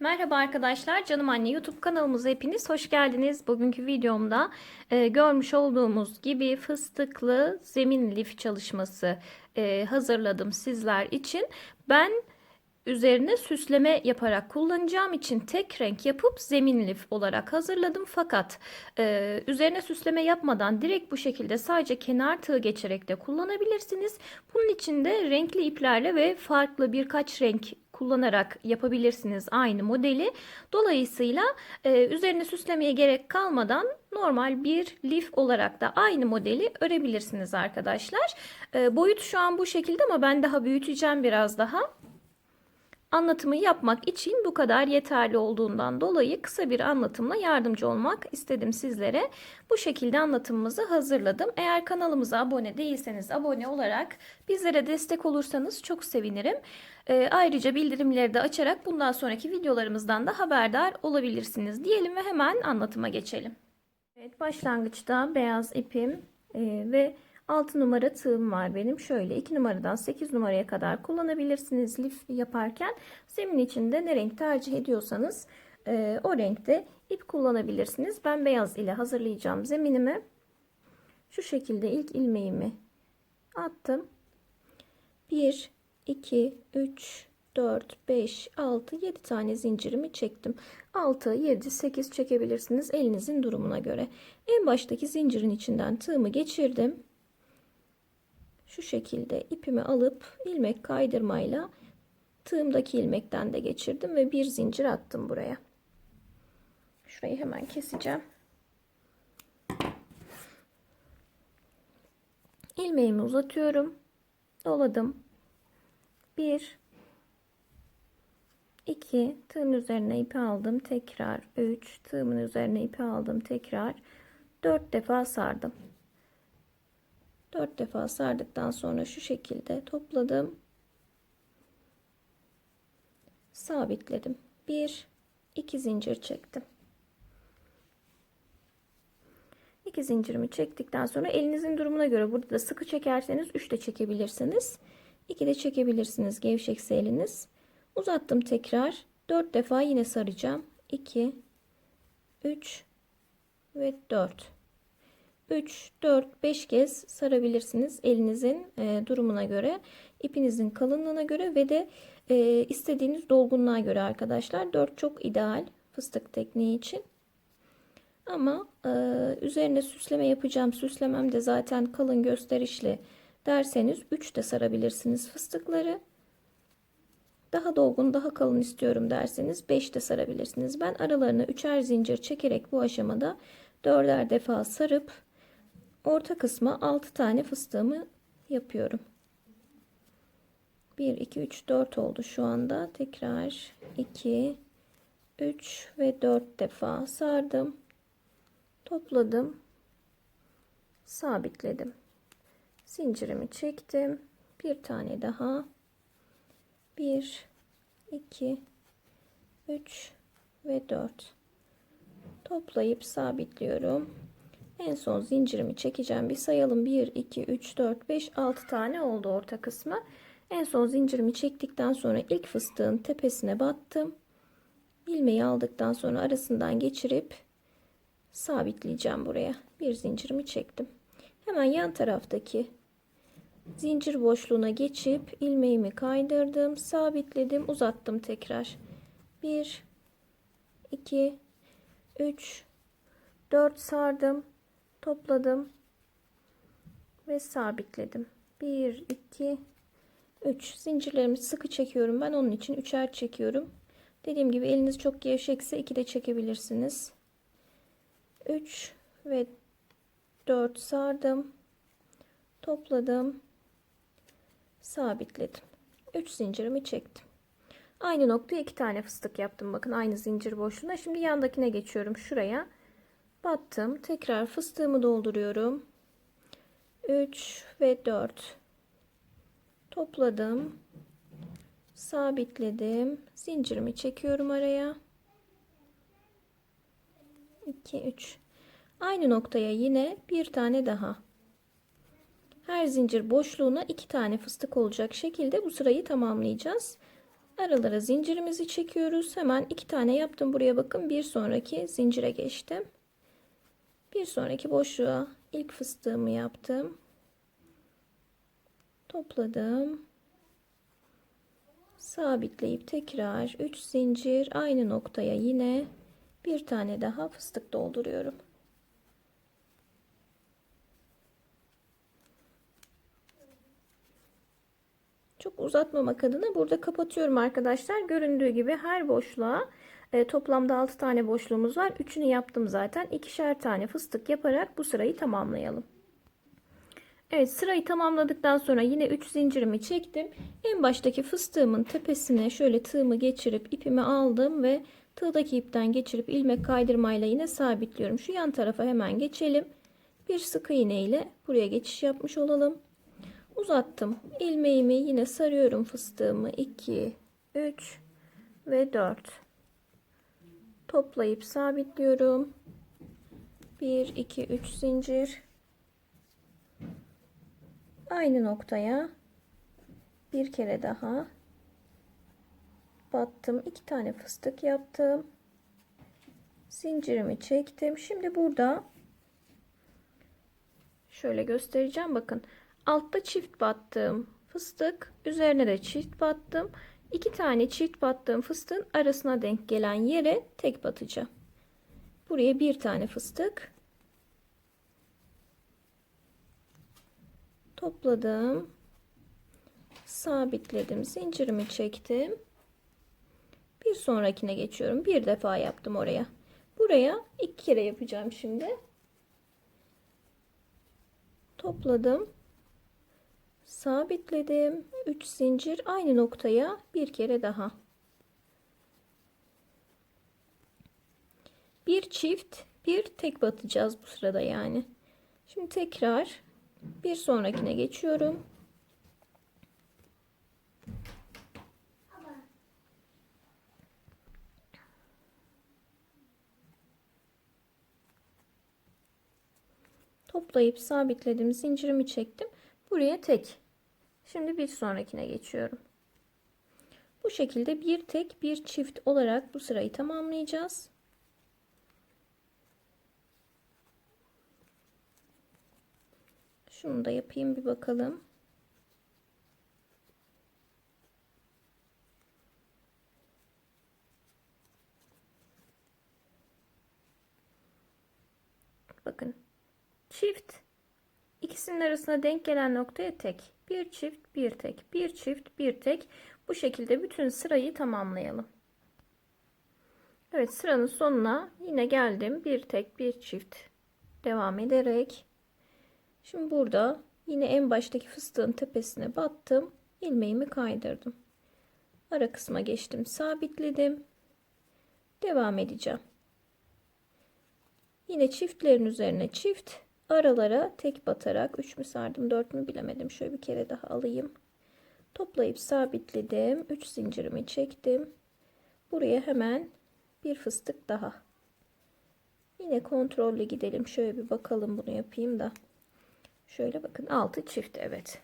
Merhaba arkadaşlar, Canım Anne YouTube kanalımıza hepiniz hoş geldiniz. Bugünkü videomda e, görmüş olduğumuz gibi fıstıklı zemin lif çalışması e, hazırladım sizler için. Ben üzerine süsleme yaparak kullanacağım için tek renk yapıp zemin lif olarak hazırladım. Fakat e, üzerine süsleme yapmadan direkt bu şekilde sadece kenar tığ geçerek de kullanabilirsiniz. Bunun için de renkli iplerle ve farklı birkaç renk kullanarak yapabilirsiniz aynı modeli. Dolayısıyla e, üzerine süslemeye gerek kalmadan normal bir lif olarak da aynı modeli örebilirsiniz arkadaşlar. E, boyut şu an bu şekilde ama ben daha büyüteceğim biraz daha. Anlatımı yapmak için bu kadar yeterli olduğundan dolayı kısa bir anlatımla yardımcı olmak istedim sizlere. Bu şekilde anlatımımızı hazırladım. Eğer kanalımıza abone değilseniz abone olarak bizlere destek olursanız çok sevinirim. Ee, ayrıca bildirimleri de açarak bundan sonraki videolarımızdan da haberdar olabilirsiniz diyelim ve hemen anlatıma geçelim. Evet başlangıçta beyaz ipim e, ve 6 numara tığım var benim. Şöyle 2 numaradan 8 numaraya kadar kullanabilirsiniz lif yaparken. Zemin içinde ne renk tercih ediyorsanız e, o renkte ip kullanabilirsiniz. Ben beyaz ile hazırlayacağım zeminimi. Şu şekilde ilk ilmeğimi attım. 1, 2, 3, 4, 5, 6, 7 tane zincirimi çektim. 6, 7, 8 çekebilirsiniz elinizin durumuna göre. En baştaki zincirin içinden tığımı geçirdim şu şekilde ipimi alıp ilmek kaydırmayla tığımdaki ilmekten de geçirdim ve bir zincir attım buraya. Şurayı hemen keseceğim. ilmeğimi uzatıyorum. Doladım. 1 2 tığın üzerine ipi aldım. Tekrar 3 tığımın üzerine ipi aldım. Tekrar 4 defa sardım. 4 defa sardıktan sonra şu şekilde topladım. Sabitledim. 1 2 zincir çektim. 2 zincirimi çektikten sonra elinizin durumuna göre burada da sıkı çekerseniz 3 de çekebilirsiniz. 2 de çekebilirsiniz gevşekse eliniz. Uzattım tekrar. 4 defa yine saracağım. 2 3 ve 4 3, 4, 5 kez sarabilirsiniz elinizin e, durumuna göre, ipinizin kalınlığına göre ve de e, istediğiniz dolgunluğa göre arkadaşlar. 4 çok ideal fıstık tekniği için. Ama e, üzerine süsleme yapacağım. Süslemem de zaten kalın gösterişli derseniz 3 de sarabilirsiniz fıstıkları. Daha dolgun, daha kalın istiyorum derseniz 5 de sarabilirsiniz. Ben aralarına üçer zincir çekerek bu aşamada dörder defa sarıp orta kısma 6 tane fıstığımı yapıyorum. 1 2 3 4 oldu şu anda. Tekrar 2 3 ve 4 defa sardım. Topladım. Sabitledim. Zincirimi çektim. Bir tane daha. 1 2 3 ve 4 toplayıp sabitliyorum. En son zincirimi çekeceğim. Bir sayalım. 1, 2, 3, 4, 5, 6 tane oldu orta kısmı. En son zincirimi çektikten sonra ilk fıstığın tepesine battım. İlmeği aldıktan sonra arasından geçirip sabitleyeceğim buraya. Bir zincirimi çektim. Hemen yan taraftaki zincir boşluğuna geçip ilmeğimi kaydırdım, sabitledim, uzattım tekrar. 1 2 3 4 sardım topladım ve sabitledim. 1 2 3 zincirlerimi sıkı çekiyorum. Ben onun için üçer çekiyorum. Dediğim gibi eliniz çok gevşekse 2 de çekebilirsiniz. 3 ve 4 sardım. Topladım. Sabitledim. 3 zincirimi çektim. Aynı noktaya iki tane fıstık yaptım. Bakın aynı zincir boşluğuna. Şimdi yandakine geçiyorum. Şuraya battım. Tekrar fıstığımı dolduruyorum. 3 ve 4 topladım. Sabitledim. Zincirimi çekiyorum araya. 2 3 Aynı noktaya yine bir tane daha. Her zincir boşluğuna iki tane fıstık olacak şekilde bu sırayı tamamlayacağız. Aralara zincirimizi çekiyoruz. Hemen iki tane yaptım. Buraya bakın. Bir sonraki zincire geçtim. Bir sonraki boşluğa ilk fıstığımı yaptım. Topladım. Sabitleyip tekrar 3 zincir aynı noktaya yine bir tane daha fıstık dolduruyorum. Çok uzatmamak adına burada kapatıyorum arkadaşlar. Göründüğü gibi her boşluğa e, toplamda 6 tane boşluğumuz var. Üçünü yaptım zaten. İkişer tane fıstık yaparak bu sırayı tamamlayalım. Evet sırayı tamamladıktan sonra yine 3 zincirimi çektim. En baştaki fıstığımın tepesine şöyle tığımı geçirip ipimi aldım ve tığdaki ipten geçirip ilmek kaydırmayla yine sabitliyorum. Şu yan tarafa hemen geçelim. Bir sık iğne ile buraya geçiş yapmış olalım. Uzattım. ilmeğimi yine sarıyorum fıstığımı. 2, 3 ve 4. Toplayıp sabitliyorum. 1, 2, 3 zincir. Aynı noktaya bir kere daha battım. iki tane fıstık yaptım. Zincirimi çektim. Şimdi burada şöyle göstereceğim. Bakın altta çift battım fıstık üzerine de çift battım iki tane çift battığım fıstığın arasına denk gelen yere tek batacağım. Buraya bir tane fıstık topladım. Sabitledim zincirimi çektim. Bir sonrakine geçiyorum. Bir defa yaptım oraya. Buraya iki kere yapacağım şimdi. Topladım sabitledim. 3 zincir aynı noktaya bir kere daha. Bir çift bir tek batacağız bu sırada yani. Şimdi tekrar bir sonrakine geçiyorum. Toplayıp sabitledim zincirimi çektim buraya tek Şimdi bir sonrakine geçiyorum. Bu şekilde bir tek bir çift olarak bu sırayı tamamlayacağız. Şunu da yapayım bir bakalım. Bakın çift ikisinin arasına denk gelen noktaya tek. Bir çift bir tek. Bir çift bir tek. Bu şekilde bütün sırayı tamamlayalım. Evet sıranın sonuna yine geldim. Bir tek bir çift. Devam ederek. Şimdi burada yine en baştaki fıstığın tepesine battım. İlmeğimi kaydırdım. Ara kısma geçtim sabitledim. Devam edeceğim. Yine çiftlerin üzerine çift aralara tek batarak 3 mü sardım 4 mü bilemedim. Şöyle bir kere daha alayım. Toplayıp sabitledim. 3 zincirimi çektim. Buraya hemen bir fıstık daha. Yine kontrollü gidelim. Şöyle bir bakalım bunu yapayım da. Şöyle bakın 6 çift evet.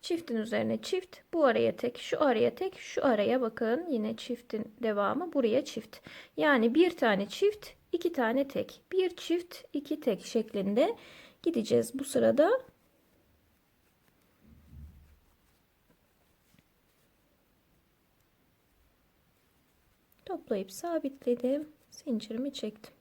Çiftin üzerine çift bu araya tek şu araya tek şu araya bakın. Yine çiftin devamı buraya çift. Yani bir tane çift iki tane tek. Bir çift iki tek şeklinde gideceğiz bu sırada. Toplayıp sabitledim. Zincirimi çektim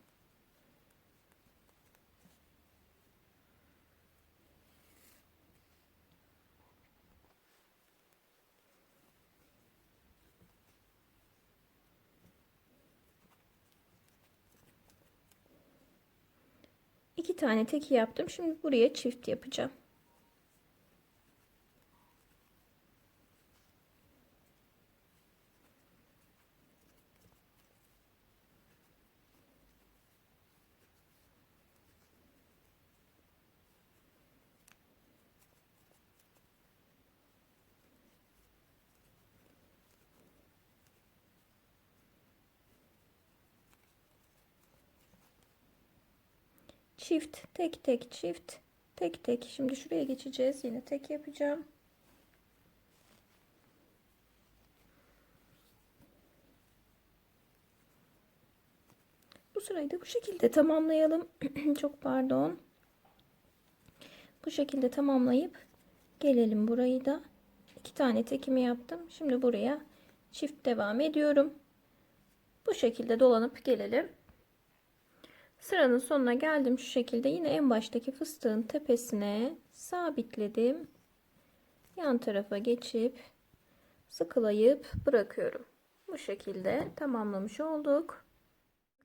iki tane teki yaptım. Şimdi buraya çift yapacağım. çift tek tek çift tek tek. Şimdi şuraya geçeceğiz. Yine tek yapacağım. Bu sırayı da bu şekilde tamamlayalım. Çok pardon. Bu şekilde tamamlayıp gelelim burayı da. İki tane tekimi yaptım. Şimdi buraya çift devam ediyorum. Bu şekilde dolanıp gelelim. Sıranın sonuna geldim şu şekilde. Yine en baştaki fıstığın tepesine sabitledim. Yan tarafa geçip sıkılayıp bırakıyorum. Bu şekilde tamamlamış olduk.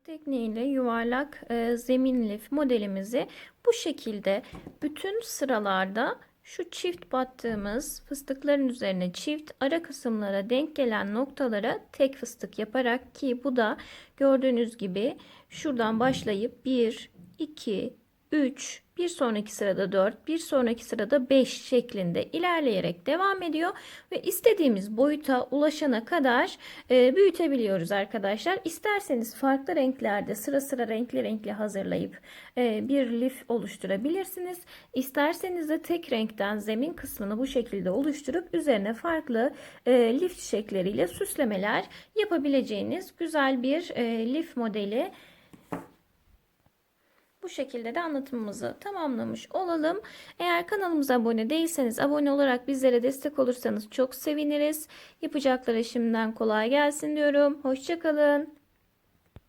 Tekniğiyle yuvarlak e, zemin lif modelimizi bu şekilde bütün sıralarda şu çift battığımız fıstıkların üzerine çift ara kısımlara denk gelen noktalara tek fıstık yaparak ki bu da gördüğünüz gibi şuradan başlayıp 1, 2, 3, bir sonraki sırada 4, bir sonraki sırada 5 şeklinde ilerleyerek devam ediyor ve istediğimiz boyuta ulaşana kadar e, büyütebiliyoruz arkadaşlar. İsterseniz farklı renklerde sıra sıra renkli renkli hazırlayıp e, bir lif oluşturabilirsiniz. İsterseniz de tek renkten zemin kısmını bu şekilde oluşturup üzerine farklı e, lif çiçekleriyle süslemeler yapabileceğiniz güzel bir e, lif modeli. Bu şekilde de anlatımımızı tamamlamış olalım. Eğer kanalımıza abone değilseniz abone olarak bizlere destek olursanız çok seviniriz. Yapacaklara şimdiden kolay gelsin diyorum. Hoşçakalın.